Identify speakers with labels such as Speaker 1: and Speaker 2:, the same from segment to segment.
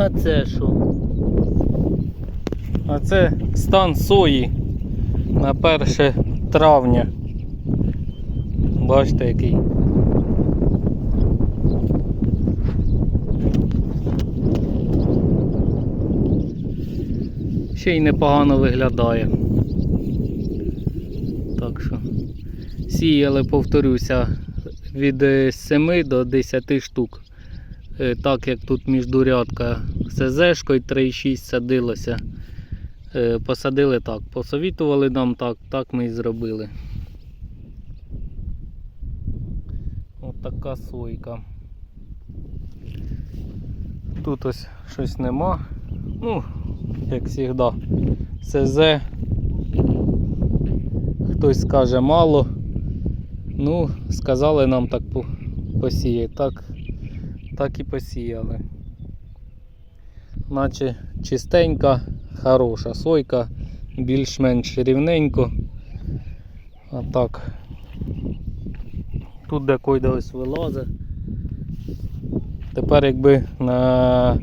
Speaker 1: А це що? А це стан сої на 1 травня. Бачите який. Ще й непогано виглядає. Так що сіяли, повторюся, від 7 до 10 штук. Е, Так як тут міждурядка СЗшкою 3,6 садилося. Е, Посадили так, посовітували нам так, так ми і зробили. От така сойка. Тут ось щось нема. Ну, як завжди, СЗ. Хтось скаже мало. Ну, сказали нам так посіяти. Так, так і посіяли. Наче чистенька, хороша сойка, більш-менш рівненько. А так. Тут де койде ось вилазить. Тепер якби на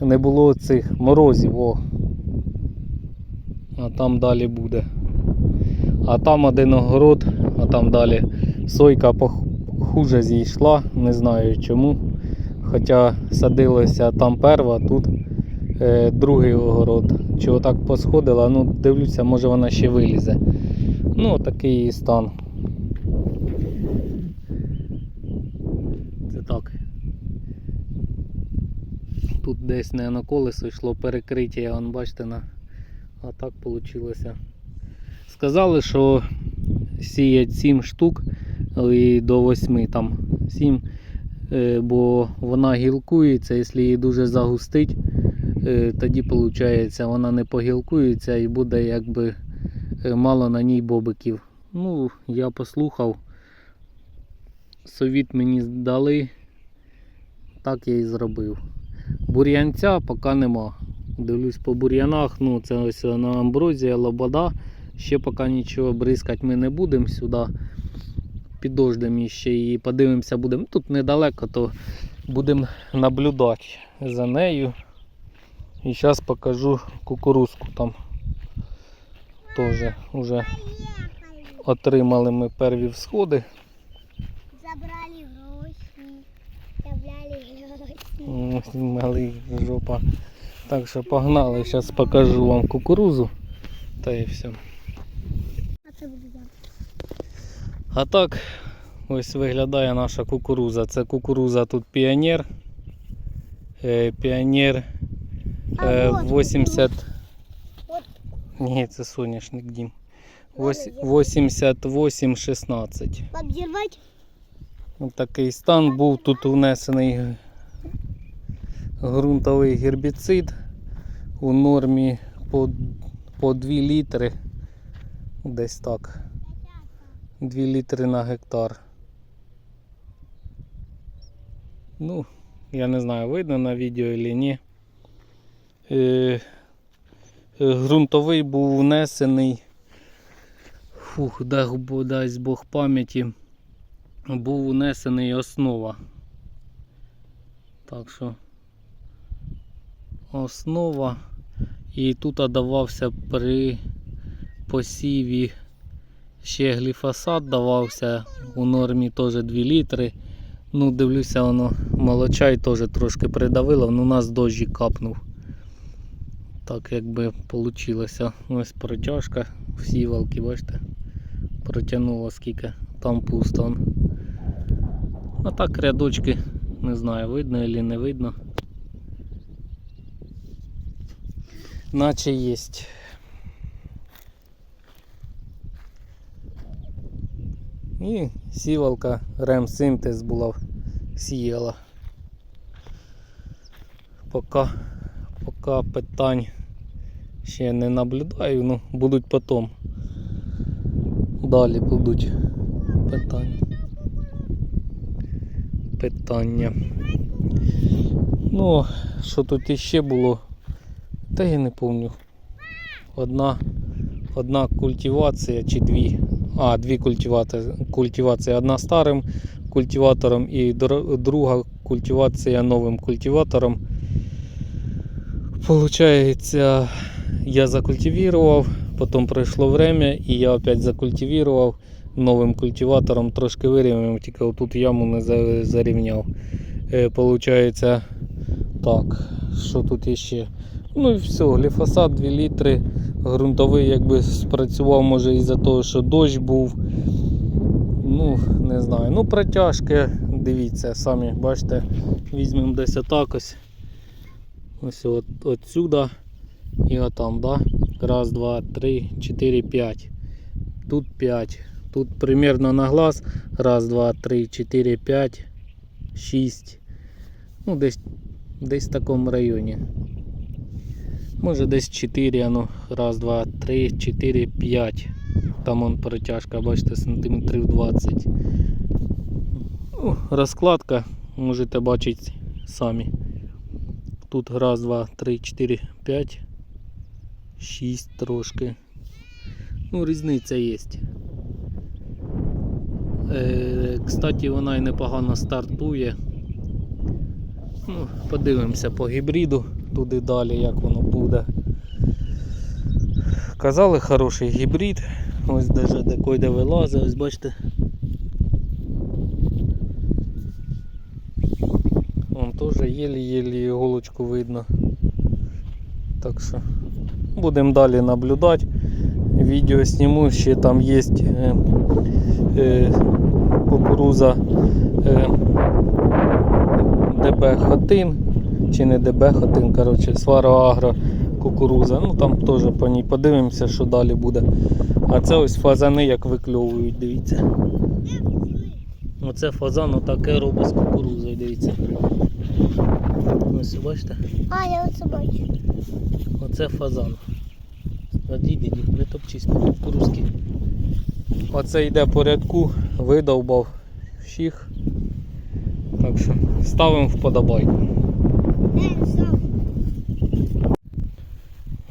Speaker 1: не було цих морозів, о. А там далі буде. А там один огород, а там далі сойка хуже зійшла, не знаю чому. Хоча садилося там перва, тут е, другий огород. Чого так посходила, ну дивлюся, може вона ще вилізе. Ну, такий її стан. Це так. Тут десь не на колесо йшло перекриття, вон, бачите, на... а так вийшло. Сказали, що сіять 7 штук і до 8 там 7, е, бо вона гілкується, якщо її дуже загустить, е, тоді виходить, вона не погілкується і буде якби е, мало на ній бобиків. Ну, я послухав, совіт мені дали, так я і зробив. Бур'янця поки нема. Дивлюсь по бур'янах, ну це ось на амброзія, лобода. Ще поки нічого бризкати ми не будемо сюди. Підождемо ще і подивимося будемо. Тут недалеко, то будемо наблюдати за нею. І зараз покажу кукурузку там. Теж вже отримали ми перві всходи.
Speaker 2: Забрали гроші, забрали гроші.
Speaker 1: Малий жопа. Так що погнали, зараз покажу вам кукурузу. Та і все.
Speaker 2: А це буде.
Speaker 1: А так ось виглядає наша кукуруза. Це кукуруза тут піонер. Е, Піонер
Speaker 2: А
Speaker 1: е,
Speaker 2: вот
Speaker 1: 80. Ні, це соняшник дім.
Speaker 2: Ладно, я-
Speaker 1: 88-16. Ось такий стан був тут внесений ґрунтовий гербіцид у нормі по, по 2 літри. Десь так. 2 літри на гектар. Ну, я не знаю, видно на відео чи ні. Е, е, ґрунтовий був внесений. Фух, дай, дасть Бог пам'яті був унесений основа. Так що основа. І тут давався при посіві ще гліфосат давався у нормі теж 2 літри. Ну, дивлюся, воно молочай теж трошки придавило, ну у нас дощі капнув. Так якби вийшло. Ось протяжка, всі валки, бачите, протягнуло скільки, там пусто. А так рядочки, не знаю, видно или не видно. Наче єсть. І сівалка ремсинтез була сіяла. Поки, поки питань ще не наблюдаю, ну будуть потім. Далі будуть питання питання. Ну, що тут іще було? Та я не пам'ятаю. Одна, одна культивація чи дві. А, дві культивації. Одна старим культиватором і друга культивація новим культиватором. Получається, я закультивував, потім пройшло время, і я опять закультивував новим культиватором, трошки вирівняв, тільки отут яму не зарівняв. Е, Получається так, що тут іще? Ну і все, гліфосат 2 літри. Грунтовий якби спрацював, може із-за того, що дощ був. Ну, не знаю. Ну, протяжки, дивіться, самі бачите, візьмемо десь отак ось. Ось от, отсюда і отам, да? Раз, два, три, чотири, п'ять. Тут п'ять. Тут примерно на глаз. Раз, два, три, чотири, п'ять, шість. Ну, десь, десь в такому районі. Може десь 4, ну, раз, два, три, 4, 5. Там он протяжка, бачите, сантиметрів 20. Ну, розкладка можете бачити самі. Тут раз, два, три, 4, 5, 6 трошки. Ну, різниця є. Е, кстати, вона і непогано стартує. Ну, подивимося по гібриду туди далі, як воно буде. Казали хороший гібрид. Ось даже де койде вилазить, ось бачите. Вон теж єлі-єлі іголочку видно. Так що будемо далі наблюдати. Відео зніму, ще там є е, е, кукуруза е, ДБ Хатин чи не ДБ Хатин, коротше, Сваро Агро кукуруза. Ну там теж по ній подивимося, що далі буде. А це ось фазани як викльовують, дивіться. Оце фазан отаке робить з кукурузою, дивіться. Ось бачите?
Speaker 2: А, я оце бачу.
Speaker 1: Оце фазан. Одійди, не топчись по-русски. Оце йде по рядку, видовбав всіх. Так що ставимо вподобайку.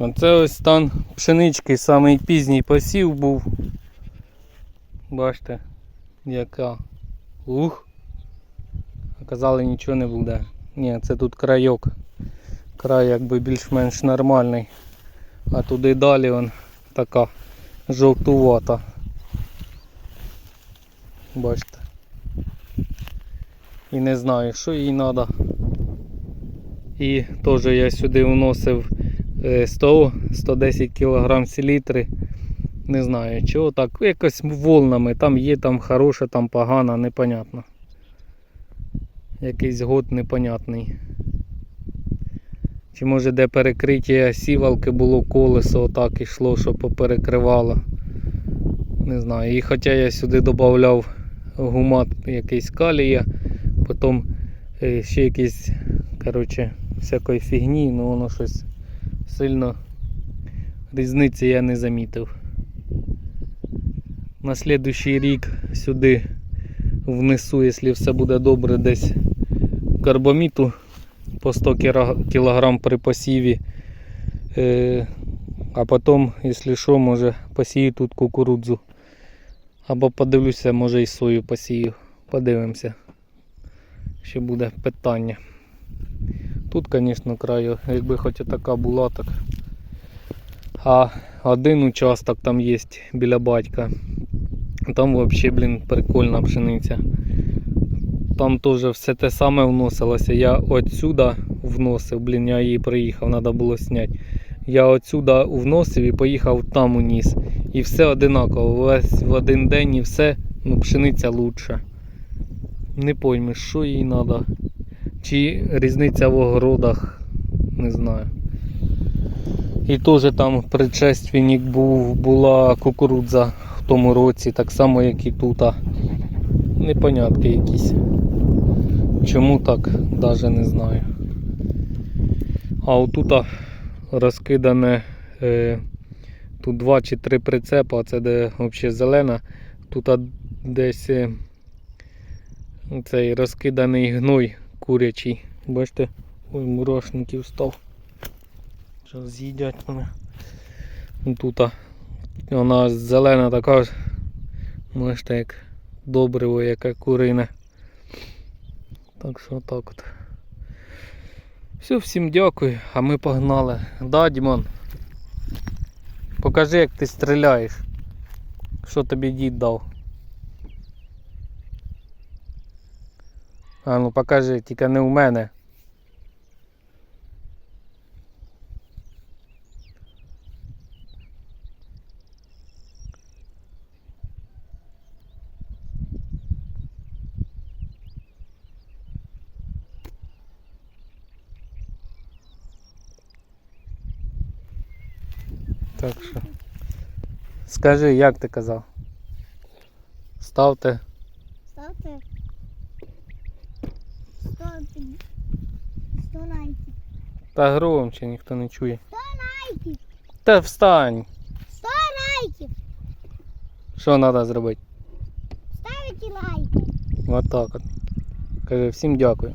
Speaker 1: Оце ось стан пшенички, самий пізній посів був. Бачите, яка. Ух. А казали нічого не буде. Ні, це тут крайок. Край якби більш-менш нормальний. А туди далі он така жовтувата. Бачите. І не знаю, що їй треба. І теж я сюди вносив е, 100-110 кг селітри. Не знаю чого так. Якось волнами. Там є, там хороше, там погано, непонятно. Якийсь год непонятний. Чи може де перекриття сівалки було колесо отак ішло, що поперекривало. Не знаю. І хоча я сюди додавав гумат якийсь калія, потім е, ще якийсь, коротше, всякої фігні, ну воно щось сильно різниці я не замітив. На слідуючий рік сюди внесу, якщо все буде добре, десь карбоміту по 100 кг при посіві. Е, а потім, якщо що, може посію тут кукурудзу. Або подивлюся, може і сою посію. Подивимося. Ще буде питання. Тут, звісно, краю, якби хоч така була, так. А один участок там є біля батька. Там взагалі, блін, прикольна пшениця. Там теж все те саме вносилося. Я отсюда вносив, блін, я її приїхав, треба було зняти. Я отсюда вносив і поїхав там уніс. І все одинаково. Весь в один день і все, ну, пшениця лучша. Не поймеш, що їй треба. Чи різниця в огородах, не знаю. І теж там предшественник був, була кукурудза в тому році, так само як і тут. Непонятки якісь. Чому так, навіть не знаю. А отут розкидане е, тут два чи три прицепа, це де взагалі зелена. Тут десь е, цей розкиданий гной курячий. Бачите, ой, мурашників став. Зараз з'їдять мене. Тут вона зелена така, бачите, як добриво, яке курине. Так що так от. Все, всім дякую, а ми погнали. Да, Дімон? Покажи, як ти стріляєш. Що тобі дід дав. А ну покажи, тільки не у мене. Так що. Скажи, як ти казав? Ставте.
Speaker 2: Ставте 100, під- 100 лайків.
Speaker 1: Та громче ніхто не чує.
Speaker 2: 100 лайків.
Speaker 1: Та встань.
Speaker 2: 100 лайків.
Speaker 1: Що треба зробити?
Speaker 2: Ставити лайки.
Speaker 1: Отак от. Каже, всім дякую.